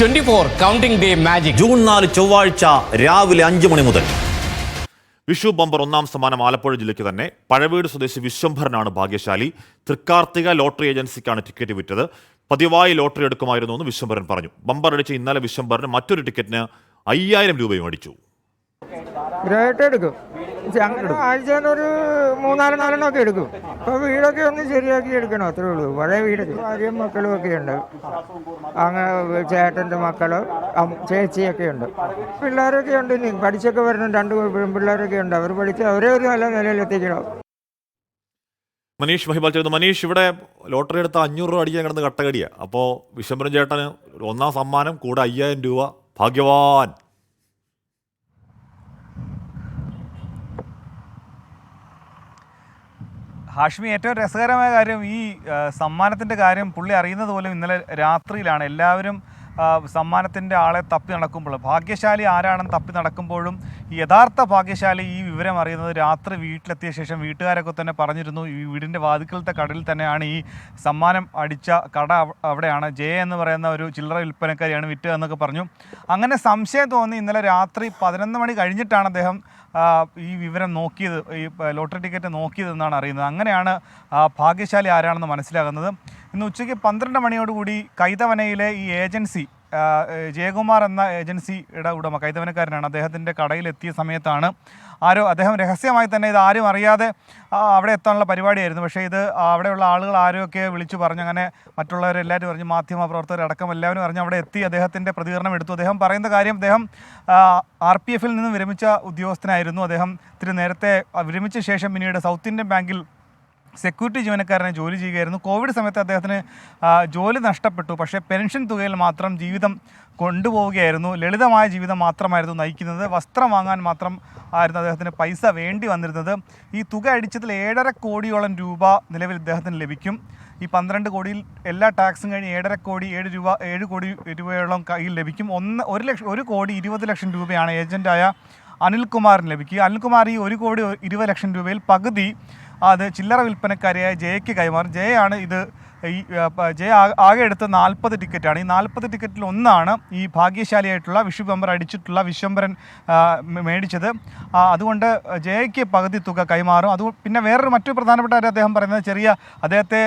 Twenty four counting day magic. June നാല് ചൊവ്വാഴ്ച രാവിലെ അഞ്ചു മണി മുതൽ. വിഷു ബമ്പർ ഒന്നാം സമ്മാനം ആലപ്പുഴ ജില്ലയ്ക്ക് തന്നെ. പഴവീട് സ്വദേശി വിശ്വംഭരനാണ് ഭാഗ്യശാലി. തൃക്കാർത്തിക ലോട്ടറി ഏജൻസിക്കാണ് ടിക്കറ്റ് വിറ്റത്. പതിവായി ലോട്ടറി എടുക്കുമായിരുന്നു എന്ന് വിശ്വംഭരൻ പറഞ്ഞു. ബമ്പർ അടിച്ച് ഇന്നലെ വിശ്വംഭരന് മറ്റൊരു ടിക്കറ്റിന് അയ്യായിരം രൂപയും അടിച്ചു. ഗ്രേറ്റ് എടുക്കും. അങ്ങനെ ആഴ്ചയിൽ ഒരു മൂന്നാൽ നാലെണ്ണം ഒക്കെ എടുക്കും. അപ്പോൾ വീടൊക്കെ ഒന്ന് ശരിയാക്കി എടുക്കണം അത്രേ ഉള്ളൂ. പഴയ വീടൊക്കെ ഭാര്യയും മക്കളും ഒക്കെ ഉണ്ട്. അങ്ങനെ ചേട്ടന്റെ മക്കൾ ചേച്ചിയൊക്കെ ഉണ്ട്. പിള്ളേരൊക്കെ ഉണ്ട് ഇനി. പഠിച്ചൊക്കെ വരണം. രണ്ട് പിള്ളേരൊക്കെ ഉണ്ട്. അവർ പഠിച്ച് അവരെ ഒരു നല്ല നിലയിൽ എത്തിക്കണം. മനീഷ് മഹിബാൽ ചെയ്യുന്നു മനീഷ് ഇവിടെ ലോട്ടറി എടുത്ത അഞ്ഞൂറ് രൂപ അടിക്കാൻ കിടന്ന് കട്ടകടിയാണ് അപ്പോൾ വിശ്വംഭരൻ ചേട്ടന് ഒന്നാം സമ്മാനം കൂടെ അയ്യായിരം രൂപ. ഭാഗ്യവാൻ. ഹാഷ്മി ഏറ്റവും രസകരമായ കാര്യം ഈ സമ്മാനത്തിന്റെ കാര്യം പുള്ളി അറിയുന്നത് പോലും ഇന്നലെ രാത്രിയിലാണ്. എല്ലാവരും സമ്മാനത്തിന്റെ ആളെ തപ്പി നടക്കുമ്പോൾ ഭാഗ്യശാലി ആരാണെന്ന് തപ്പി നടക്കുമ്പോഴും യഥാർത്ഥ ഭാഗ്യശാലി ഈ വിവരം അറിയുന്നത് രാത്രി വീട്ടിലെത്തിയ ശേഷം വീട്ടുകാരൊക്കെ തന്നെ പറഞ്ഞിരുന്നു ഈ വീടിന്റെ വാതിക്കലത്തെ കടയിൽ തന്നെയാണ് ഈ സമ്മാനം അടിച്ച കട അവിടെയാണ്. ജയ എന്ന് പറയുന്ന ഒരു ചില്ലറ വിൽപ്പനക്കാരിയാണ് വിറ്റ് എന്നൊക്കെ പറഞ്ഞു. അങ്ങനെ സംശയം തോന്നി ഇന്നലെ രാത്രി പതിനൊന്ന് മണി കഴിഞ്ഞിട്ടാണ് അദ്ദേഹം ഈ വിവരം നോക്കിയത് ഈ ലോട്ടറി ടിക്കറ്റ് നോക്കിയതെന്നാണ് അറിയുന്നത്. അങ്ങനെയാണ് ഭാഗ്യശാലി ആരാണെന്ന് മനസ്സിലാകുന്നത്. ഇന്ന് ഉച്ചയ്ക്ക് പന്ത്രണ്ട് മണിയോടുകൂടി കൈതവനയിലെ ഈ ഏജൻസി ജയകുമാർ എന്ന ഏജൻസിയുടെ ഉടമ കൈതവനക്കാരനാണ്. അദ്ദേഹത്തിന്റെ കടയിലെത്തിയ സമയത്താണ് ആരോ അദ്ദേഹം രഹസ്യമായി തന്നെ ഇത് ആരും അറിയാതെ അവിടെ എത്താനുള്ള പരിപാടിയായിരുന്നു. പക്ഷേ ഇത് അവിടെയുള്ള ആളുകൾ ആരൊക്കെ വിളിച്ചു പറഞ്ഞു അങ്ങനെ മറ്റുള്ളവരെല്ലാവരും പറഞ്ഞു മാധ്യമ പ്രവർത്തകർ അടക്കം എല്ലാവരും അറിഞ്ഞ് അവിടെ എത്തി അദ്ദേഹത്തിന്റെ പ്രതികരണം എടുത്തു. അദ്ദേഹം പറയുന്ന കാര്യം അദ്ദേഹം ആർ പി എഫിൽ നിന്ന് വിരമിച്ച ഉദ്യോഗസ്ഥനായിരുന്നു. അദ്ദേഹം ഇത്തിരി നേരത്തെ വിരമിച്ച ശേഷം പിന്നീട് സൗത്ത് ഇന്ത്യൻ ബാങ്കിൽ സെക്യൂരിറ്റി ജീവനക്കാരനെ ജോലി ചെയ്യുകയായിരുന്നു. കോവിഡ് സമയത്ത് അദ്ദേഹത്തിന് ജോലി നഷ്ടപ്പെട്ടു. പക്ഷേ പെൻഷൻ തുകയിൽ മാത്രം ജീവിതം കൊണ്ടുപോവുകയായിരുന്നു. ലളിതമായ ജീവിതം മാത്രമായിരുന്നു നയിക്കുന്നത്. വസ്ത്രം വാങ്ങാൻ മാത്രം ആയിരുന്നു അദ്ദേഹത്തിന് പൈസ വേണ്ടി വന്നിരുന്നത്. ഈ തുക അടിച്ചതിൽ ഏഴര കോടിയോളം രൂപ നിലവിൽ ഇദ്ദേഹത്തിന് ലഭിക്കും. ഈ പന്ത്രണ്ട് കോടിയിൽ എല്ലാ ടാക്സും കഴിഞ്ഞ് ഏഴര കോടി ഏഴ് രൂപ ഏഴ് കോടി രൂപയോളം കയ്യിൽ ലഭിക്കും. ഒന്ന് ഒരു ലക്ഷം ഒരു കോടി ഇരുപത് ലക്ഷം രൂപയാണ് ഏജന്റായ അനിൽകുമാറിന് ലഭിക്കുക. അനിൽകുമാർ ഈ ഒരു കോടി ഇരുപത് ലക്ഷം രൂപയിൽ പകുതി അത് ചില്ലറ വിൽപ്പനക്കാരിയായ ജയയ്ക്ക് കൈമാറും. ജയയാണ് ഇത് ഈ ജയ ആകെ എടുത്ത നാൽപ്പത് ടിക്കറ്റാണ്. ഈ നാൽപ്പത് ടിക്കറ്റിൽ ഒന്നാണ് ഈ ഭാഗ്യശാലിയായിട്ടുള്ള വിഷു ബമ്പർ അടിച്ചിട്ടുള്ള വിശ്വംബരൻ മേടിച്ചത്. അതുകൊണ്ട് ജയയ്ക്ക് പകുതി തുക കൈമാറും. അത് പിന്നെ വേറൊരു മറ്റു പ്രധാനപ്പെട്ട അദ്ദേഹം പറയുന്നത് ചെറിയ അദ്ദേഹത്തെ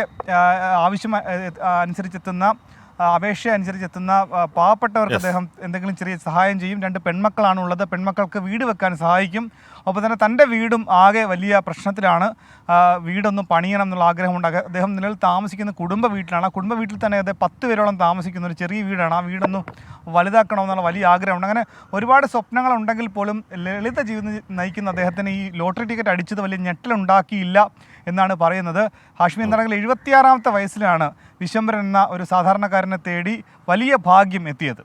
ആവശ്യം അനുസരിച്ചെത്തുന്ന അപേക്ഷ അനുസരിച്ച് എത്തുന്ന പാവപ്പെട്ടവർക്ക് അദ്ദേഹം എന്തെങ്കിലും ചെറിയ സഹായം ചെയ്യും. രണ്ട് പെൺമക്കളാണ് ഉള്ളത് പെൺമക്കൾക്ക് വീട് വെക്കാൻ സഹായിക്കും. ഒപ്പം തന്നെ തന്റെ വീടും ആകെ വലിയ പ്രശ്നത്തിലാണ്. വീടൊന്നും പണിയണം എന്നുള്ള ആഗ്രഹമുണ്ട്. അദ്ദേഹം നിലവിൽ താമസിക്കുന്ന കുടുംബ വീട്ടിലാണ്. ആ കുടുംബ വീട്ടിൽ തന്നെ അദ്ദേഹം പത്ത് പേരോളം താമസിക്കുന്ന ഒരു ചെറിയ വീടാണ്. ആ വീടൊന്നും വലുതാക്കണമെന്നുള്ള വലിയ ആഗ്രഹമുണ്ട്. അങ്ങനെ ഒരുപാട് സ്വപ്നങ്ങളുണ്ടെങ്കിൽ പോലും ലളിത ജീവിതം നയിക്കുന്ന അദ്ദേഹത്തിന് ഈ ലോട്ടറി ടിക്കറ്റ് അടിച്ചത് വലിയ ഞെട്ടലുണ്ടാക്കിയില്ല. എന്നാണ് പറയുന്നത്. ഹാഷ്മി എന്താണെങ്കിൽ എഴുപത്തിയാറാമത്തെ വയസ്സിലാണ് വിശംബരൻ എന്ന ഒരു സാധാരണക്കാരനെ തേടി വലിയ ഭാഗ്യം എത്തിയത്.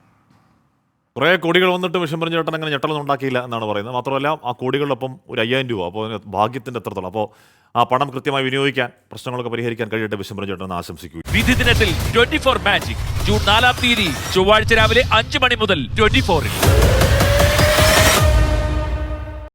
കുറേ കോടികൾ വന്നിട്ട് വിശംബരൻ ചേട്ടൻ അങ്ങനെ ഞെട്ടലൊന്നും ഉണ്ടാക്കിയില്ല എന്നാണ് പറയുന്നത്. മാത്രമല്ല ആ കോടികളിലൊപ്പം ഒരു അയ്യായിരം രൂപ അപ്പോൾ അതിന് ഭാഗ്യത്തിന്റെ എത്രത്തോളം അപ്പോൾ ആ പണം കൃത്യമായി വിനിയോഗിക്കാൻ പ്രശ്നങ്ങളൊക്കെ പരിഹരിക്കാൻ കഴിയട്ടെ വിശംബരൻ ചേട്ടൻ എന്ന് ആശംസിക്കുന്നു വിധി ദിനത്തിൽ ട്വന്റി ഫോർ മാജിക് ജൂൺ നാലാം തീയതി ചൊവ്വാഴ്ച രാവിലെ അഞ്ച് മണി മുതൽ ട്വന്റി ഫോറിൽ